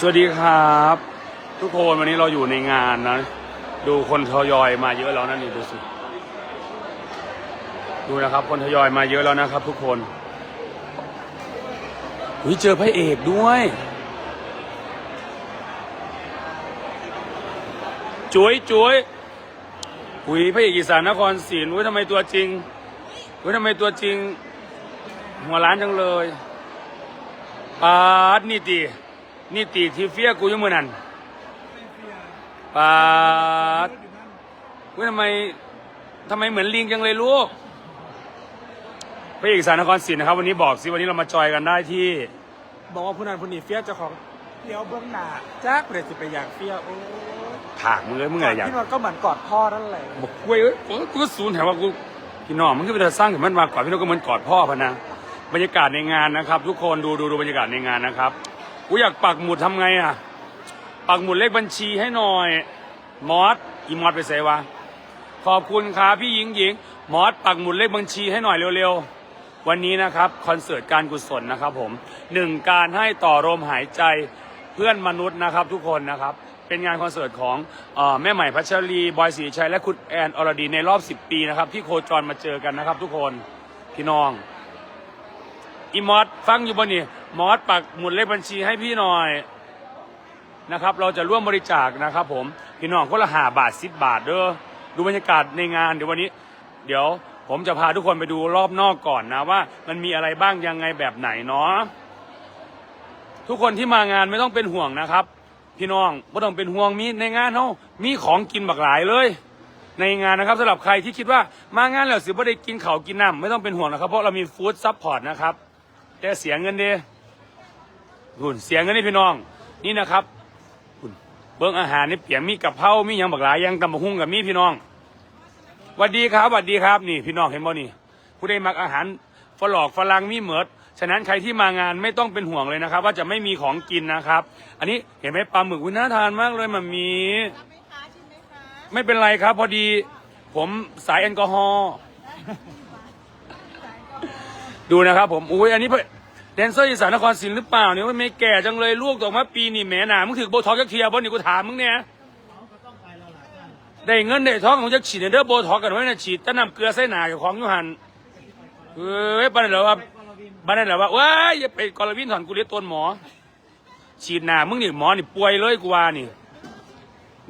สวัสดีครับ ทุกคนวันนี้เราอยู่ในงานนะ ดูคนทยอยมาเยอะแล้วนะนี่ดูสิดูนะครับ คนทยอยมาเยอะแล้วนะครับ ทุกคนอุ้ยเจอพระเอกด้วย จุ๋ยจุ๋ยอุ้ยพระเอกอีสานนครศรีอุ้ยทำไมตัวจริงอุ้ยทำไมตัวจริง หัวล้านจังเลยปาดนี่ตี นี่ตีที่เฟียกูอยังมือนั่นปาดเว้ยทำไมทำไมเหมือนลิงจังเลยลูกพระเอกสารนครศรีนะครับ วันนี้บอกสิวันนี้เรามาจอยกันได้ที่บอกว่าผู้นั้นผู้นี้เฟี้ยวเจ้าของเลี้ยวเบื้องหน้าจ้ากเปรตสิไปอยากเฟี้ยวโอ้ยถากมือเลยมึงไงอยากพี่นนท์ก็เหมือนกอดพ่อนั่นแหละบอกกล้วยเอ้ยโอ้ยกูก็สูญแถวว่ากูพี่น้องมันก็เป็นสร้างถึงมันมากกว่าพี่น้องก็เหมือนกอดพ่อพะนะบรรยากาศในงานนะครับ ทุกคนดูดูดูบรรยากาศในงานนะครับ กูอยากปักหมุดทำไงอะ ปักหมุดเลขบัญชีให้หน่อย มอสอีมอสไปใส่วะขอบคุณครับพี่หญิงหญิงมอสปักหมุดเลขบัญชีให้หน่อยเร็วๆ วันนี้นะครับคอนเสิร์ตการกุศลนะครับผมหนึ่งการให้ต่อลมหายใจเพื่อนมนุษย์นะครับทุกคนนะครับ เป็นงานคอนเสิร์ตของเออแม่ใหม่พัชรีบอยศรีชัยและคุณแอนอรดีในรอบ 10 ปีนะครับที่โคจรมาเจอกันนะครับทุกคนพี่น้องอีมอสฟังอยู่บนนี่ มอสปักหมุดเลขบัญชีให้พี่หน่อยนะครับ เราจะร่วมบริจาคนะครับผมพี่น้องคนละหาบาทสิบบาทเด้อดูบรรยากาศในงานเดี๋ยววันนี้ เดี๋ยวผมจะพาทุกคนไปดูรอบนอกก่อนนะว่า มันมีอะไรบ้างยังไงแบบไหนเนาะทุกคนที่มางานไม่ต้องเป็นห่วงนะครับ พี่น้องไม่ต้องเป็นห่วงมีในงานเขามีของกินบักหลายเลย ในงานนะครับสำหรับใครที่คิดว่ามางานแล้วสิบ่ได้กินเขากินน้ำไม่ต้องเป็นห่วงนะครับ เพราะเรามีฟู้ดซัพพอร์ตนะครับแต่เสียเงินเด้ หุ่นเสียเงินนี่พี่น้อง นี่นะครับหุ่นเบิ้งอาหารนี่เปียกมีกับเพรามีหยังบักหลายอยังตำบักหุ่งกับมีพี่น้องหวัสดีครับหวัสดีครับนี่พี่น้องเห็นบ่นี่ ผู้ใดมักอาหารฝรอกฝรั่งมีเหมิดฉะนั้นใครที่มางานไม่ต้องเป็นห่วงเลยนะครับ ว่าจะไม่มีของกินนะครับ อันนี้เห็นไหมปลาหมึกวิน่าทานมากเลยมันมีไม่เป็นไรครับ พอดี ผมสายแอลกอฮอล์ดูนะครับผมอุ้ยอันนี้ แดนเซอร์อีสานนครศรีหรือเปล่าเนี่ยว่าไม่แก่จังเลยลูกออกมาปีนี่แหมหนามึงถือโบท็อกจักเทียบนี่กูถามมึงเนี่ยได้เงินได้ท้องของจักฉีดเด้อโบท็อกกันไว้นะฉีดจะนำเกลือใส่หนาของยูหันเอ้ยบ้านนนเหรอว่าบ้านนนเหรอว่าว้ายอย่าไปกอลวินถอนกูเรียกต้นหมอ ฉีดหนามึงนี่หมอนี่ป่วยเลยกูว่านี่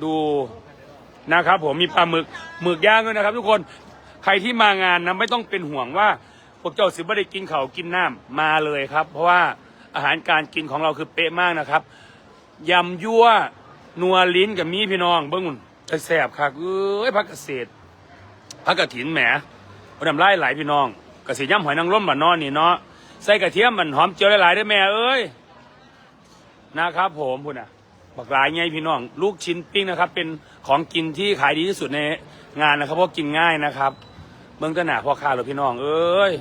ดูนะครับ ผมมีปลาหมึกหมึกย่างด้วยนะครับ ทุกคนใครที่มางานนะไม่ต้องเป็นห่วงว่า วกเจ้าสิบ่ได้กินเขาวกินน้ำมาเลยครับ เพราะว่าอาหารการกินของเราคือเป๊ะมากนะครับยำยั่วนัวลิ้นกับมีพี่น้องเบิ้งหุ่นแต่แสบครับเอ้ยพักเกษตรพักกระถินแหมเอาดำไล่หลายพี่น้องกระสีย่ำหอยนางรมบ้านนอนนี่เนาะใส่กระเทียมมันหอมเจียวหลายๆได้อแม่เอ้ยนะครับ ผมพุ่นอะบักหลายไงพี่น้อง ลูกชิ้นปิ้งนะครับ เป็นของกินที่ขายดีที่สุดในงานนะครับเพราะกินง่ายนะครับ เบื้องต้นหนาพ่อค้าหรือพี่น้อง เอ้ย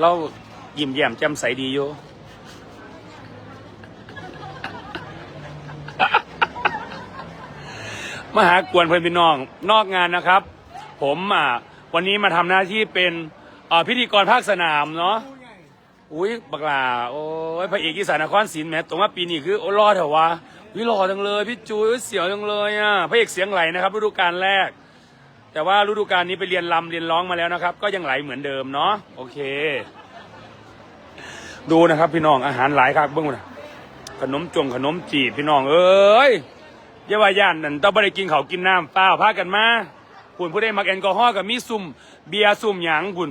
เรายิ้มแย้มแจ่มใสดีอยู่มหากวนเพื่อนพี่น้อง นอกงานนะครับ ผมอะวันนี้มาทำหน้าที่เป็นพิธีกรภาคสนามเนาะอุ้ยบักลาโอ้ยพระเอกอีสานนครศรีแม้ตรงว่าปีนี้คือโอ้รอดเถอะวะวิหล่อจังเลย พี่จุ้ยเสียวจังเลยอะพระเอกเสียงไหลนะครับฤดูกาลแรก แต่ว่าฤดูกาลนี้ไปเรียนลำเรียนร้องมาแล้วนะครับ ก็ยังไหลเหมือนเดิมเนาะโอเค ดูนะครับ พี่น้องอาหารหลายครับเบื้องบนขนมจงขนมจีบพี่น้องเอ้ยเยาว่าย่านนั่นต้องไม่ได้กินเขาวกินน้ำเปล่าพากันมาคุณผู้ใดมักแอลกอฮอล์กับมีซุ่มเบียร์ซุ่มหยังคุณ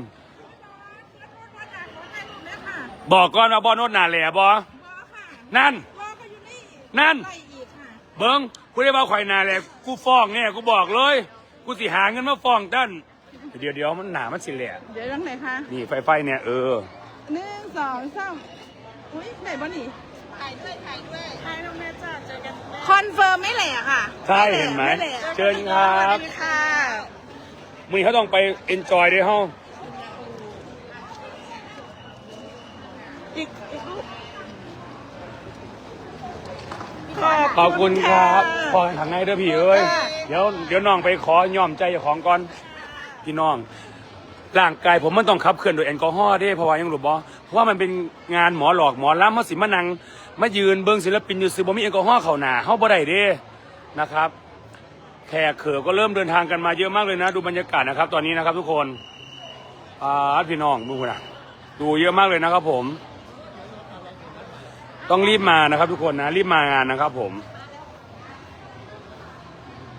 บอกก่อนว่าบอนโนดหนาแหล่บอนั่น นั่น เบิ้งกูได้มาข่อยหนาแหล่กูฟ้องเนี่ยกูบอกเลย กูสิหาเงินมาฟ้องด้านเดี๋ยวเดี๋ยวมันหนามันสิแหล่เดี๋ยวยังไหนคะนี่ไฟไฟเนี่ยเออหนึ่งสองสามอุ้ยไหนบ่นี่ถ่ายด้วยถ่ายด้วยถ่ายน้องแม่จ้าเจอกันคอนเฟิร์มไม่แหละค่ะใช่เห็นไหมและเชิญครับสวัสดีค่ะมึงเขาต้องไปเอนจอยด้วยห้องอีกอีกรูปขอบคุณครับพอทางในเด้อพี่เอ้ย เดี๋ยวเดี๋ยวน้องไปขอยอมใจเจ้าของก่อนพี่น้อง ร่างกายผมมันต้องขับเคลื่อนโดยแอลกอฮอล์เด้เพราะว่ายังหลบบอเพราะว่ามันเป็นงานหมอหลอกหมอล้ำมาสิมานังมายืนเบิ้งศิลปินอยู่ซื้อบ่มีแอลกอฮอล์เข้าหนาเฮาบ่ได้เด้นะครับ แขกเขอก็เริ่มเดินทางกันมาเยอะมากเลยนะ ดูบรรยากาศนะครับ ตอนนี้นะครับทุกคนอ่าพี่น้องดูนะดูเยอะมากเลยนะครับผม ต้องรีบมานะครับ ทุกคนนะรีบมางานนะครับผม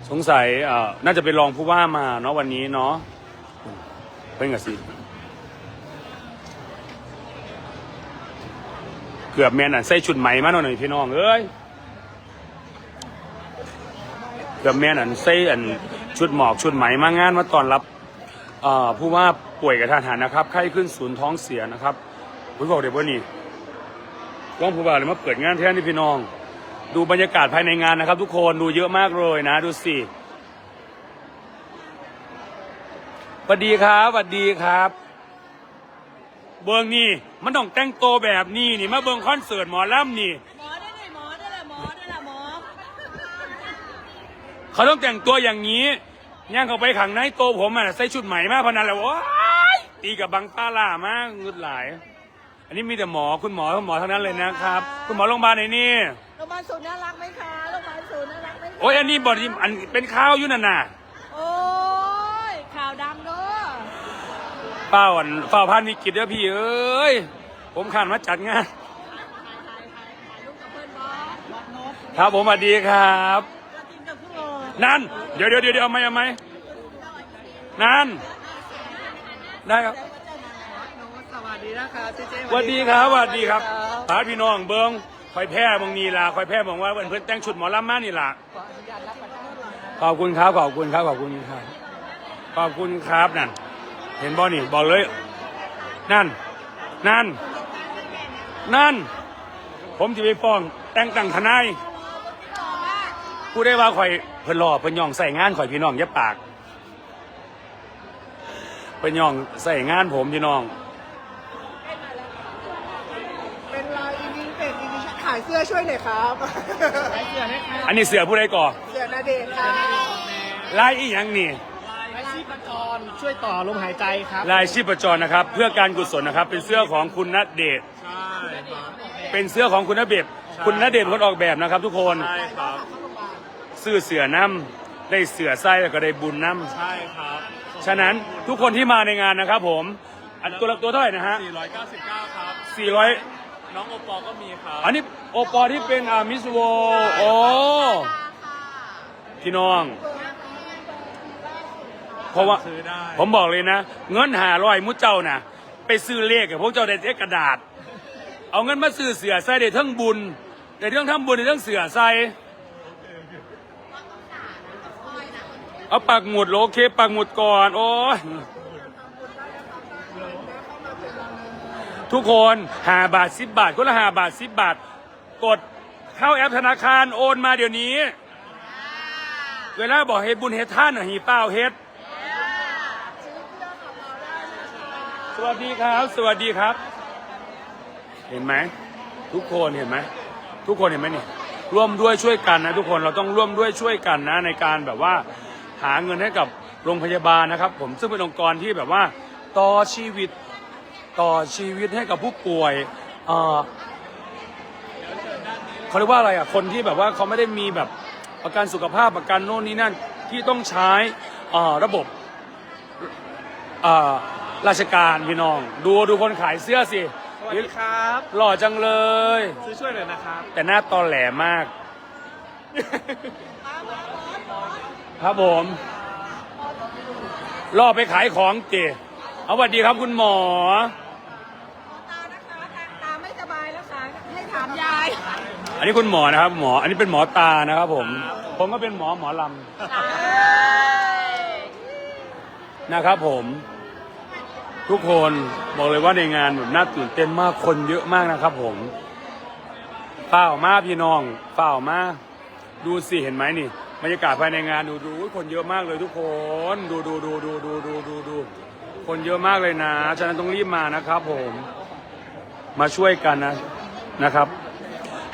สงสัยเอ่อน่าจะเป็นรองผู้ว่ามาเนาะวันนี้เนาะเป็นกับสิเกือบแมนอะใส่ชุดไหมมาหน่อยพี่น้องเอ้ยเกือบแม่นอันเซ่อันชุดหมอกชุดไหมมางานมาตอนรับเอ่อผู้ว่าป่วยกับทหารนะครับไข้ขึ้นศูนย์ท้องเสียนะครับผมบอกเดี๋ยวว่านี่ว่องผู้ว่าเลยมาเปิดงานแทนที่พี่น้อง ดูบรรยากาศภายในงานนะครับ ทุกคนดูเยอะมากเลยนะ ดูสิสวัสดีครับสวัสดีครับ เบิงนี่มันต้องแต่งตัวแบบนี้นี่มาเบิงคอนเสิร์ตหมอลำนี่ หมอได้เลยหมอได้เลยหมอได้เลยหมอเขาต้องแต่งตัวอย่างนี้ย่างเขาไปขังในโตผมอะใส่ชุดใหม่มากพนันแล้วว้ายตีกับบังป้าล่ามากงึดหลาย อันนี้มีแต่หมอคุณหมอคุณหมอเท่านั้นเลยนะครับ คุณหมอโรงพยาบาลไหนนี่าบาลศูนย์น่ารักไหมคะโรงพยาบาลศูนย์น่ารักไหมคะโอ้ยอันนี้บอดอันเป็นข้าวอยู่นั่นน่ะโอ้ยข่าวดังเด้อเป้าอันเฝ้าพันวิกฤตเด้อพี่เอ้ยผมขันมาจัดงานถ่ายถ่ายถ่ายถ่ายรูปกับเพื่อนบอสบอสนกครับผมสวัสดีครับ ตัวจริงกับผู้โลนั่น เดี๋ยวเดี๋ยวเดี๋ยวเอาไหมเอาไหมนั่น ได้ครับสวัสดีนะครับเจ๊เจ๊สวัสดีครับสวัสดีครับพาพี่น้องเบิ้ง คอยแพ้บางนีล่ะคอยแพ้บอกว่าเพื่อนแต่งชุดหมอลำมานี่ล่ะขอบคุณครับขอบคุณครับขอบคุณครับขอบคุณครับนั่น เห็นบอนี่บอกเลย นั่น นั่น นั่น ผมจะไปฟ้องแต่งตั้งทนายผู้ได้ว่าข่อยเพิ่นรอเพิ่นย่องใส่งานข่อยพี่น้องอย่าปากเพิ่นย่องใส่งานผมพี่น้อง เป็นลายอีวิงเป็ดอีวิงขาย เสื้อช่วยหน่อยครับขายเสื้อให้ครับอันนี้เสือผู้ใดก่อเสื้อนาเดชน์ครับลายอีหยังนี่ลายชีพจรช่วยต่อลมหายใจครับลายชีพจรนะครับ เพื่อการกุศลนะครับ เป็นเสื้อของคุณณเดชน์ใช่ครับเป็นเสื้อของคุณณเดชน์คุณณเดชน์เป็นคนออกแบบนะครับ ทุกคนใช่ครับซื้อเสือน้ำได้เสือไส้แล้วก็ได้บุญน้ใช่ครับำฉะนั้นทุกคนที่มาในงานนะครับ ผมอันตัวละตัวเท่าไหร่นะฮะ499 ครับ400 น้องโอปอก็มีครับอันนี้โอปอที่เป็นอามิสโวโอ้พี่น้อง เพราะว่าซื้อได้ผมบอกเลยนะ เงินหาร้อยมุดเจ้าน่ะไปซื้อเลขกับพวกเจ้าได้แต่กระดาษ เอาเงินมาซื้อเสือใส่ได้ทั้งบุญได้ทั้งทำบุญได้ทั้งเสือใส่เอาปักหมุดโอเคปักหมุดก่อน โอ้ย ทุกคนหาบาทสิบบาทคนละหาบาทสิบบาท กดเข้าแอปธนาคารโอนมาเดี๋ยวนี้ เวลาบอกเฮ็ดบุญเฮ็ดท่านหีเป้าเฮ็ดสวัสดีครับ สวัสดีครับ เห็นไหมทุกคนเห็นไหมทุกคนเห็นไหมนี่ร่วมด้วยช่วยกันนะทุกคนเราต้องร่วมด้วยช่วยกันนะในการแบบว่าหาเงินให้กับโรงพยาบาลนะครับ ผมซึ่งเป็นองค์กรที่แบบว่า ต่อชีวิต ต่อชีวิตให้กับผู้ป่วยเอ่อเขาเรียกว่าอะไรอะคนที่แบบว่าเขาไม่ได้มีแบบประกันสุขภาพประกันโน่นนี่นั่นที่ต้องใช้เอ่อระบบอ่าราชการพี่น้อง ดูดูคนขายเสื้อสิสวัสดีครับ หล่อจังเลย ซื้อช่วยหน่อยนะครับ แต่หน้าตอแหลมาก ครับผมล่อไปขายของเจเอาสวัสดีครับคุณหมอ ตานะคะตาไม่สบายแล้วค่ะให้ถามยาย อันนี้คุณหมอนะครับ หมอ อันนี้เป็นหมอตานะครับ ผม ผมก็เป็นหมอหมอลำนะครับผม ทุกคนบอกเลยว่าในงานแบบน่าตื่นเต้นมากคนเยอะมากนะครับ ผมเฝ้ามาพี่น้องเฝ้ามาดูสิเห็นไหมนี่บรรยากาศภายในงานดูดูคนเยอะมากเลยทุกคน ดูดูดูดูดูดูดูดูคนเยอะมากเลยนะ ฉะนั้นต้องรีบมานะครับ ผม มาช่วยกันนะนะครับ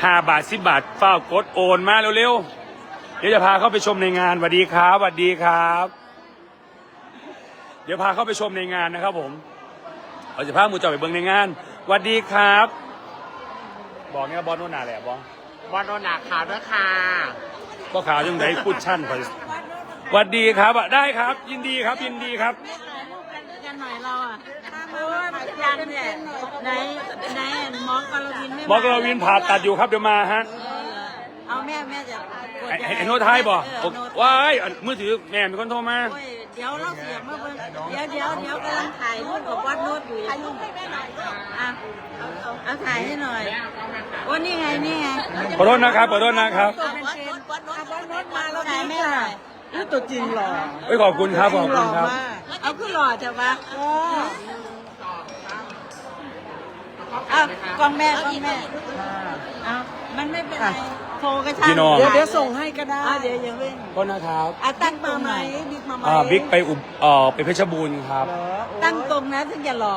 ห้าบาทสิบบาทเฝ้ากดโอนมาเร็วๆ เดี๋ยวจะพาเข้าไปชมในงานสวัสดีครับสวัสดีครับ เดี๋ยวพาเข้าไปชมในงานนะครับผมเราจะพาหมูเจ่อไปเบิ่งในงานสวัสดีครับ บอกเนี่ยบอลโน่นนาแหละบอวันโดนหนักข่าวด้วยค่ะก็ข่าวยังไงพูดชั่นไปสวัสดีครับอะได้ครับ ยินดีครับยินดีครับกันหน่อยเราอะเพราะว่า ยังเนี่ยในในหมอกรวินไม่บอกเราวินผ่าตัดอยู่ครับเดี๋ยวมาฮะเอาแม่แม่จะกดไอ้ยังไอ้งไอ้โน้ตไทยบอกเออโน้ตว้ายอันมือถือแม่มีคนโทรมาโอ้ยเดี๋ยวเราเสียบมาเบิ่งเดี๋ยวเดี๋ยวเดี๋ยวกำลังถ่ายรูปกับวัดโน้ตอยู่ถ่ายรูปให้แม่หน่อยอะเอาถ่ายให้หน่อยโอ้นี่ไงนี่ไงขอโทษนะครับขอโทษนะครับตัวเป็นเทรนวัดโน้ตวัดโน้ตมาแล้วถ่ายแม่หน่อยนี่ตัวจริงหรอเอ้ยขอบคุณครับขอบคุณครับ เอาขึ้นหล่อเถอะวะเอากล้องแม่กล้องแม่เอามันไม่เป็นไรโทรกระชากพี่น้อง เดี๋ยวเดี๋ยวส่งให้ก็ได้ อะเดี๋ยวยังเร่งโทษนะครับอะตั้งตรงไหนบิ๊กมาไหมอ่าบิ๊กไปอุบเอ่อไปเพชรบูรณ์ครับ เหรอตั้งตรงนะถึงจะหล่อ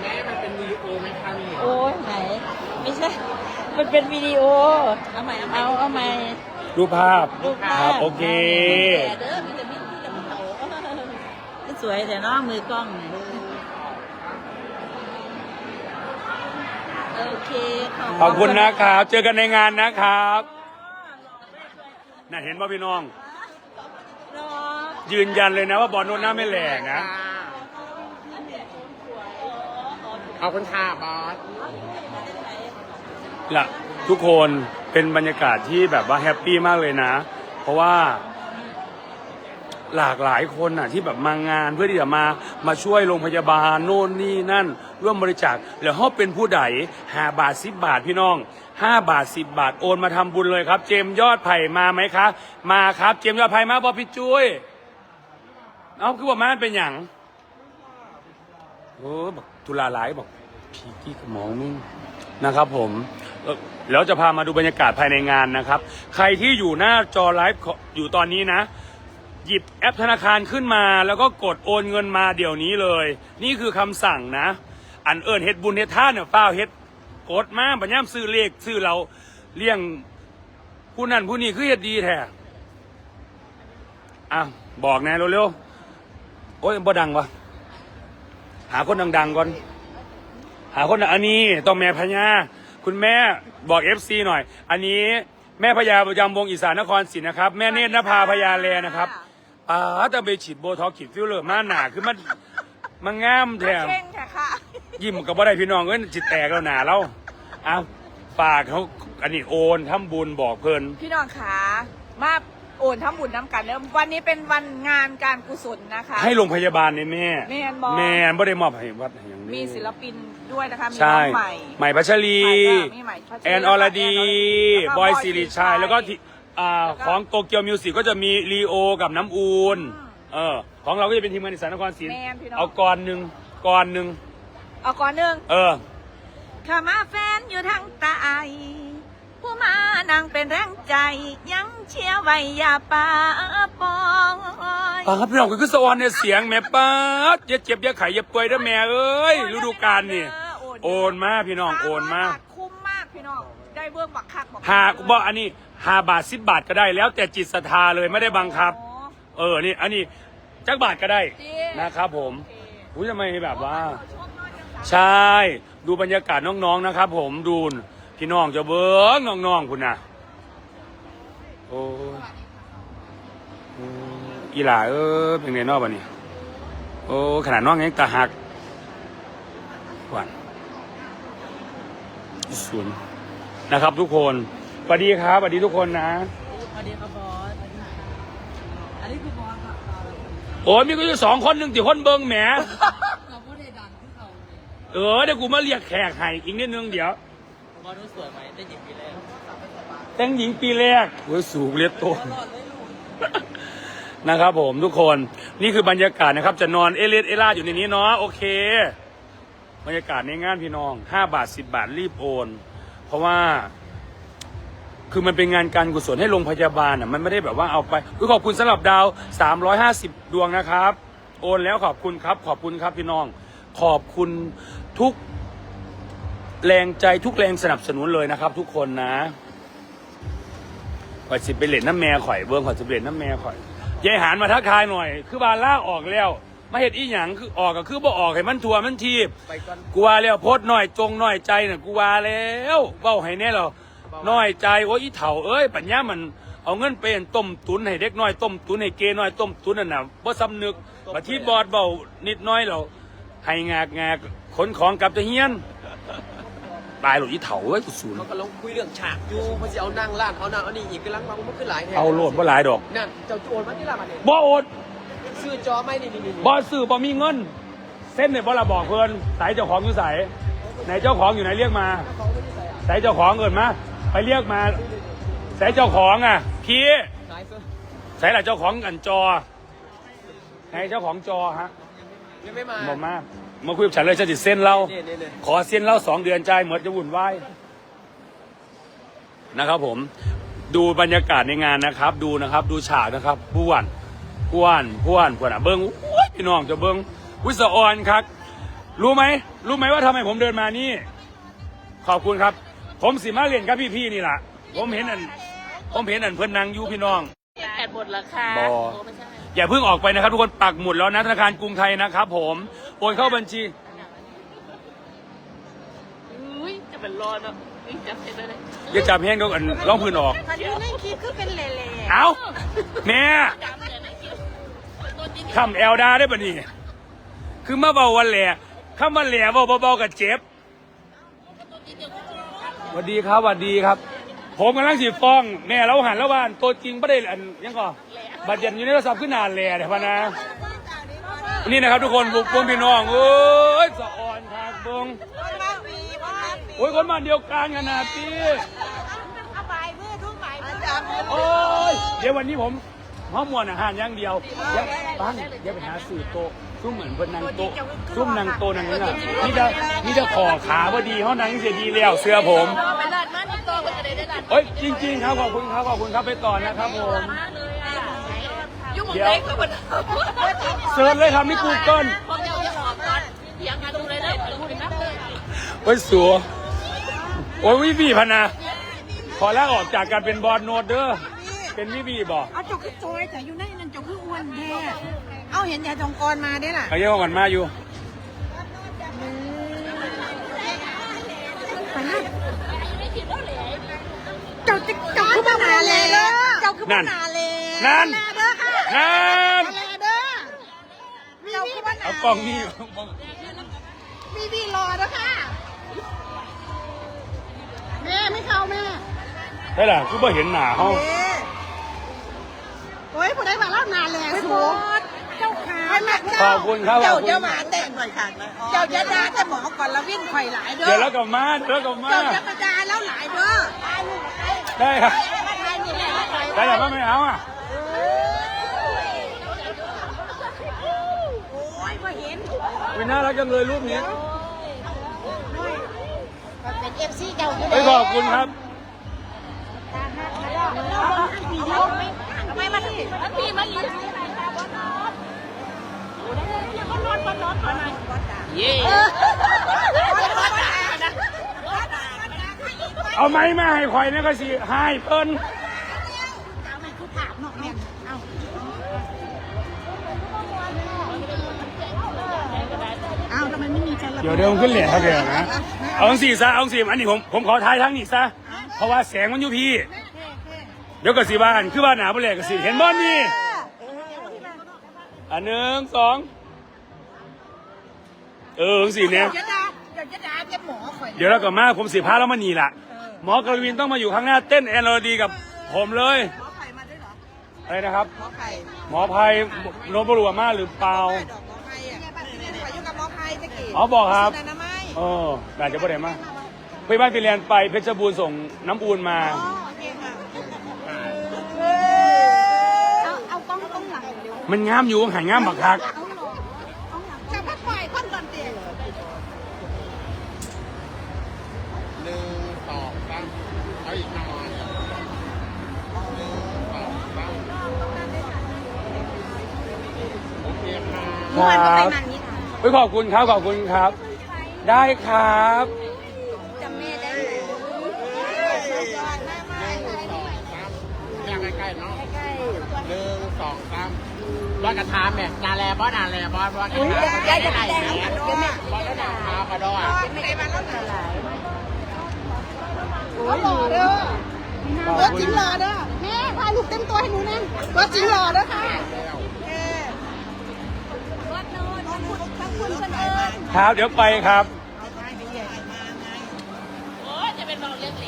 แม่มันเป็นวีดีโอไหมคะนี่โอ้ยไหน ไม่ใช่ มันเป็นวิดีโอ เอาใหม่เอาเอาใหม่ รูปภาพรูปภาพ ครับโอเคเด้อมีแต่มีที่จะเผา สวยแต่เนาะมือกล้อง โอเคขอบคุณนะครับ เจอกันในงานนะครับน่าเห็นว่าพี่น้องรอยืนยันเลยนะว่าบอลโน้นหน้าไม่แหลกนะ เอาคุณค่ะบอสละทุกคนเป็นบรรยากาศที่แบบว่าแฮปปี้มากเลยนะ เพราะว่า หลากหลายคนอะที่แบบมางานเพื่อที่จะมามาช่วยโรงพยาบาลโน่นนี่นั่น ร่วมบริจาคแล้วเขาเป็นผู้ใดห้าบาทสิบบาทพี่น้องห้าบาทสิบบาทโอนมาทำบุญเลยครับ เจมยอดไผ่มาไหมคะ มาครับ เจมยอดไผ่มาบอพี่จุ้ยเอาคือว่ามาเป็นอย่างโอ้บอกทุลาหลายบอกพีกี้กับหมองมึงนะครับผมแล้วจะพามาดูบรรยากาศภายในงานนะครับ ใครที่อยู่หน้าจอไลฟ์อยู่ตอนนี้นะ หยิบแอปธนาคารขึ้นมา แล้วก็กดโอนเงินมาเดี๋ยวนี้เลย นี่คือคำสั่งนะ อันเอิญเฮ็ดบุญเฮ็ดท่านเนี่ยเฝ้าวเฮ็ดกดมาบัญญัติซื้อเลขซื้อเราเลี้ยงผู้นั้นผู้นี้คือเฮ็ดดีแท้อะบอกแน่เร็วๆโอ้ยบ่ดังวะหาคนดังๆก่อน หาคนอันนี้ต้องแม่พญาคุณแม่บอกเอฟซีหน่อย อันนี้แม่พญาประจำวงอีสานนครศรีนะครับ แม่เนตรนภาพญาแลนะครับ ป้าจะไปฉีดโบท็อกซ์ฉีดฟิลเลอร์มาหนาคือมันมันงามแถม เก่งค่ะค่ะ ยิ้มกับว่าได้พี่น้องเอ้ยจิตแตกแล้วหนาเราเอาฝากเขาอันนี้โอนทำบุญบอกเพิ่น พี่น้องขามาโอนทำบุญน้ำกันเนอะวันนี้เป็นวันงานการกุศลนะคะ ให้โรงพยาบาลเนี่ยแม่แม่นบ่ แม่บ่ได้มอบให้วัดให้อย่างนี้มีศิลปินด้วยนะคะ มีใช่น้องใหม่ ใหม่พัชรี ใหม่ก็มีใหม่พัชรีแอนอรดี แล้วก็บอยบอยสิริชัยสิริชัย แล้วก็ที่ อ่าแล้วก็ของโตเกียวมิวสิกก็จะมีลีโอกับน้ำอูนอืมเออของเราก็จะเป็นทีมงานอีสานนครศรีแม่นพี่น้อง เอาก่อนหนึ่งก่อนหนึ่งเอาก่อนหนึ่งเออ ข้ามาแฟนอยู่ทางใตายผู้มานั่งเป็นแรงใจ ยังเชียร์ไว้อย่าป่าปองป้าครับพี่น้องคือสวรรค์เนี่ยเสียงแม่ป้าดอย่าเจ็บอย่าไข้อย่าป่วยเด้อแม่เอ้ยฤดูกาลนี่ โอนมาพี่น้องโอนมาห้ร้ยบทคุ้มมากพี่น้อง ได้เบื้องบักคักบักหากบอกอันนี้ ห้าบาทสิบบาทก็ได้แล้วแต่จิตศรัทธาเลยไม่ได้บังคับ อ๋อ เออนี่อันนี้จักบาทก็ได้จริง นะครับผมโอเคอุ้ยทำไมแบบว่าชอบน้อยจังสามใช่ ดูบรรยากาศน้องๆนะครับ ผมดูนพี่น้องจะเบิ้งน้องๆคุณนะโอ้ยอืมอีหล่าเออเป็นไงนอกบ้านี่โอ้ขนาดน้องยังตาหักหวานศูนย์นะครับทุกคนส วัสดีครับสวัสดีทุกคนนะ สวัสดีครับบอสอันนี้คือบอสค่ะโอ้ยมีก็อยู่สองคนหนึ่งที่คนเบิ้งแหมเราพูดได้ดังขึ้นเขาเลยเออเดี๋ยวกูมาเรียกแขกให้อีกนิดนึงเดี๋ยวบอสรู้สวยไหมได้หยิบปีแรกแต่งหญิงปีแรกโอ้ยสูงเรียบตัวนะครับผมทุกคนนี่คือบรรยากาศนะครับ จะนอนเอเลสเอล่าอยู่ในนี้เนาะโอเค บรรยากาศในงานพี่น้องห้าบาทสิบาทรีบโอน เพราะว่า คือมันเป็นงานการกุศลให้โรงพยาบาลอะมันไม่ได้แบบว่าเอาไปอุ๊ยขอบคุณสำหรับดาว 350 ดวงนะครับ โอนแล้วขอบคุณครับ ขอบคุณครับพี่น้อง ขอบคุณทุกแรงใจทุกแรงสนับสนุนเลยนะครับ ทุกคนนะข่อยสิไปเล่นน้ำแม่ข่อยเบิ้งข่อยสิไปเล่นน้ำแม่ข่อยยายหานมาทักทายหน่อย คือบานล่าออกแล้ว มาเห็ดอีหยังคือออกก็คือบ่ออกให้มันทัวมันทีบไปก่อน กูว่าแล้วโพดหน่อยจงหน่อยใจน่ะกูว่าแล้วเบ้าให้แน่หรอ น้อยใจโอ้ยอีเถ่าเอ้ยปัญญามันเอาเงินไปอั่นต้มตุนให้เด็กน้อยต้มตุนให้เกน้อยต้มตุนนั่นน่ะบ่สำนึกมาที่บอดเบานิดน้อยเราให้งากงากขนของกลับจะเฮียนตายหลุดอีเถ่าเอ้ยกูสูนเขากำลังคุยเรื่องฉากอยู่เพอจะเอานั่งร้านเอานั่งเอานี่อีกกำลังฟังมันขึ้นหลายแทนเอาโลดบ่หลายดอกนั่นเจ้าโจรมาที่ละมาเนี่ยบ่อดซื้อจอไม่นี่นี่นี่บ่ซื้อบ่มีเงิน เส้นเนี่ยบ่ละบอกเพิ่นสายเจ้าของอยู่ไสไหนเจ้าของอยู่ไหนเรียกมาสายเจ้าของเอินมา ไปเรียกมาสายเจ้าของอะ พี่ขายเสื้อสายหละเจ้าของอันจอไหนเจ้าของจอฮะยังไม่มาบอกมามาคุยกับฉันเลยฉันจะเส้นเราเนี่ยเนี่ยเนี่ยขอเส้นเราสองเดือนใจายหมดจะวุ่นวายนะครับผมดูบรรยากาศในงานนะครับ ดูนะครับ ดูฉากนะครับผู้วันผู้วันผู้วันผู้วันอะเบิ้งอุ๊ยพี่น้องจะเบิ้งวิศออนครับ รู้ไหมรู้ไหมว่าทำไมผมเดินมานี่ ขอบคุณครับ ผมสิมาเรียนกับพี่ๆนี่แหละผมเห็นอัน ผมเห็นอันเพื่อนนางอยูพี่น้อง แปดบทละค่ะบออย่าเพิ่งออกไปนะครับทุกคนปักหมุดแล้วนะธนาคารกรุงไทยนะครับ ผมโอนเข้าบัญชี อุ้ยจะเป็นรอเนาะอุ้ยจับเสร็จเลยอย่าจับแห้งก็อันร้องพื้นออกคันนี้นั่งคิดคือเป็นเล่เอ้าแม่จำเลยนะคิวตัวจริงคำแอลดาได้ปะนี่คือมาเบาวันแหล่คำวันแหล่เบาเบาๆกับเจ็บ สวัสดีครับสวัสดีครับ ผมกำลังสีฟ้อง แม่เราหันแล้วว่าตัวจริงไม่ได้อันยังก็บัตรเย็นอยู่ในโทรศัพท์ขึ้นนานแหล่เดี๋ยวพะนะ นี่นะครับทุกคนบุกพวงพี่น้องเอ้ยสะอ่อนทางบงโอ้ยคนบ้าเดียวกันขนาดนี้โอ้ยเดี๋ยววันนี้ผมห้อมวนอาหารอย่างเดียวเดี๋ยวปังเดี๋ยวไปหาสื่อโตะ ซุ่มเหมือนเพิ่นนางโตะซุ่มนางโตะนางนี่น่ะนี่จะนี่จะขอขาพอดีเขานางเสียดีแล้วเสื้อผมไปลาดมานี่ตัวก็จะได้ได้ลาดเอ้ยจริงๆครับขอบคุณครับขอบคุณครับไปต่อนะครับผมยุ่งเล็กกว่าคนเซิร์ชเลยครับนี่กูเกิลพอจะจะสอบก่อนเถียงกันดูเลยได้ดูเป็นนับเลยโอ้ยสัวโอ้ยวิบีพะนะขอลาออกจากการเป็นบอลโนดเด้อเป็นวิบีบอกเอาจกคือจอยแต่อยู่ในนั่นจกคืออ้วนแท้ เอาเห็นยายจงกรมาด้วยล่ะเอาเยอะกว่ากันมาอยู่เจ้าจะเจ้าคือมานาเลยเจ้าคือมานาเลยนั่นนาเด้อค่ะนั่นนาเด้อเจ้าคือมานาเอากล้องนี่พี่พี่รอเด้อค่ะ แม่ไม่เข้าแม่ได้ล่ะคือบ่เห็นหน้าเขาเอ๊ะโอ้ยผู้ได้มาเล่านานแล้วสู เจ้าขาไม่มาขอบคุณครับขเจ้าอบคุณจะมาแต่งหน่อยค่ะเจ้าจะด่าแต่หมอก่อนแล้ววิ่งไข่หลายเด้อเดี๋ยวแล้วก็มาเดี๋ยวแล้วก็มาเจ้าจะมาด่าแล้วหลายเด้อได้ครับใครนี่แหละได้แต่ว่าไม่เอาอะโอ้ยมาเห็นวิน่ารักจังเลยรูปนี้เป็นเอฟซีเจ้าอยู่เฮ้ยขอบคุณครับทำไมมาถึงพี่มาอีกเย่เอาไม้มาให้ข่อยนี่ก็สิให้เพิ่นอ้าทำไมไม่มีฉันเดี๋ยวเดี๋ยวผมขึ้นเหรียญเท่าเดิมนะ เอาสี่ซะ เอาสี่อันนี้ผมผมขอท้ายทั้งนี้ซะ เพราะว่าแสงมันอยู่พี่ เดี๋ยวก็สิบ้านคือบ้านหนาบ่แหลกก็สิเห็นบ่นี่อันหนึ่งสอง เออสี่เนี่ยเดี๋ยวจะด่าเดี๋ยวจะด่าเจ็บหมอข่อยเดี๋ยวเราก็มาผมสิพาแล้วมานี่ล่ะหมอกรวินต้องมาอยู่ข้างหน้าเต้นแอนโรดีกับผมเลยหมอไข่มาด้วยเหรออะไรนะครับ หมอไข่หมอภัยโนบรัวมาหรือเปล่าดอกหมอไข่อะข่อยอยู่กับหมอไข่ตะกี้อ๋อบอกครับชื่อนานาไม้เออน่าจะบ่ได้มาไปบ้านไปเรียนไปเพชรบูรณ์ส่งน้ำอูนมาอ๋อโอเคค่ะเอาเอากล้องกล้องหลังเดี๋ยวมันงามอยู่หายงามบักคัก ค่ะเมื่อวานก็ไปมันนี่ค่ะเฮ้ยขอบคุณครับขอบคุณครับ ได้ครับ จำแม่ได้ไหมยอดมากมากสองสามแค่ใกล้ๆเนาะหนึ่งสองสามบอสกระทามเนี่ยนาแลบอสนาแลบอสบอสกระทามยายจะไหนเนี่ยบอสกระทามพากระดอยก็หล่อเด้อตัวจริงหล่อเด้อแม่ถ่ายรูปเต็มตัวให้หนูนั่นตัวจริงหล่อเด้อค่ะ ครับเดี๋ยวไปครับ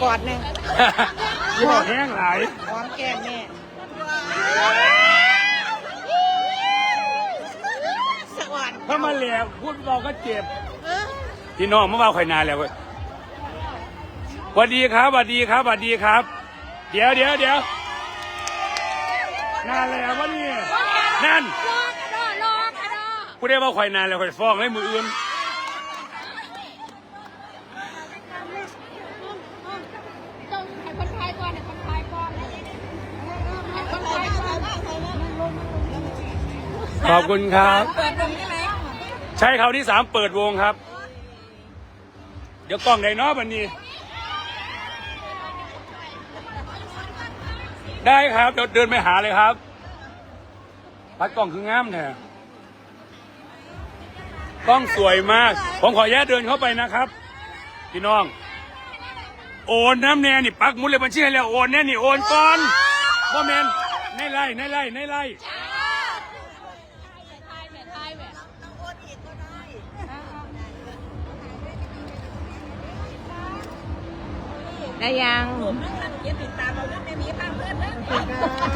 กอดหนึ่งยี่ห้อแห้งหลายหอมแก้มแม่สะอ่อนถ้ามาแหลกพูดเราก็เจ็บพี่น้องเมื่อวานข่อยนานแล้วเว้ยสวัสดีครับสวัสดีครับสวัสดีครับ เดี๋ยวเดี๋ยวเดี๋ยวนานแล้ววะนี่นั่น กูได้ว่าข่อยนานแล้วข่อยฟ้องเลยมืออื่นขอบคุณครับ เปิดตรงนี้ไหมใช่เขาวที่สามเปิดวงครับ เดี๋ยวกล้องไหนเนาะวันนี้ ได้ครับ เดี๋ยวเดินไปหาเลยครับ พัดกล้องคืองามแท้ กล้องสวยมาก ผมขออนุญาตเดินเข้าไปนะครับ พี่น้อง โอนน้ำแน่นี่ปักหมุดเลยบัญชีให้แล้วโอนแน่นี่โอนก่อนพ่อแมนในไล่ในไล่ในไล่ได้ยัง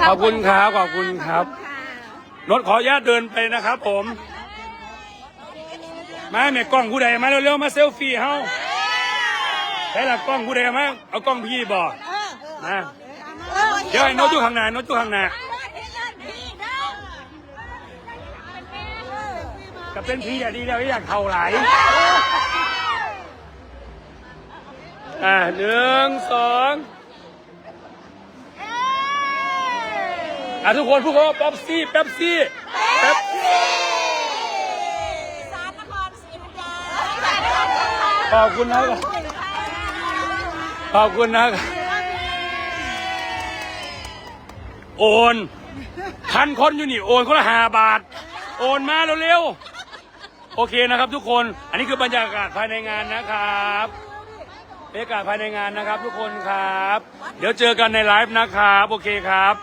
ขอบคุณครับขอบคุณครับรถขออนุญาตเดินไปนะครับผม มาแม่กล้องผู้ใดมาเร็วๆมาเซลฟี่เฮาใช่ละกล้องผู้ใดมาเอากล้องพี่บอกนะเดี๋ยวให้โน้ตอยู่ข้างหน้าโน้ตอยู่ข้างหน้ากับเป็นพี่อะดีแล้วอยากเท่าไหลอ่าหนึ่งสองอะทุกคนพูดคำว่าป๊อปซี่เป๊ปซี่ ขอบคุณนะขอบคุณนะโอนพันคนอยู่นี่โอนคนละห้าบาท โอนมาเร็วๆโอเคนะครับ ทุกคน อันนี้คือบรรยากาศภายในงานนะครับบรรยากาศภายในงานนะครับ ทุกคนครับ เดี๋ยวเจอกันในไลฟ์นะครับ โอเคครับ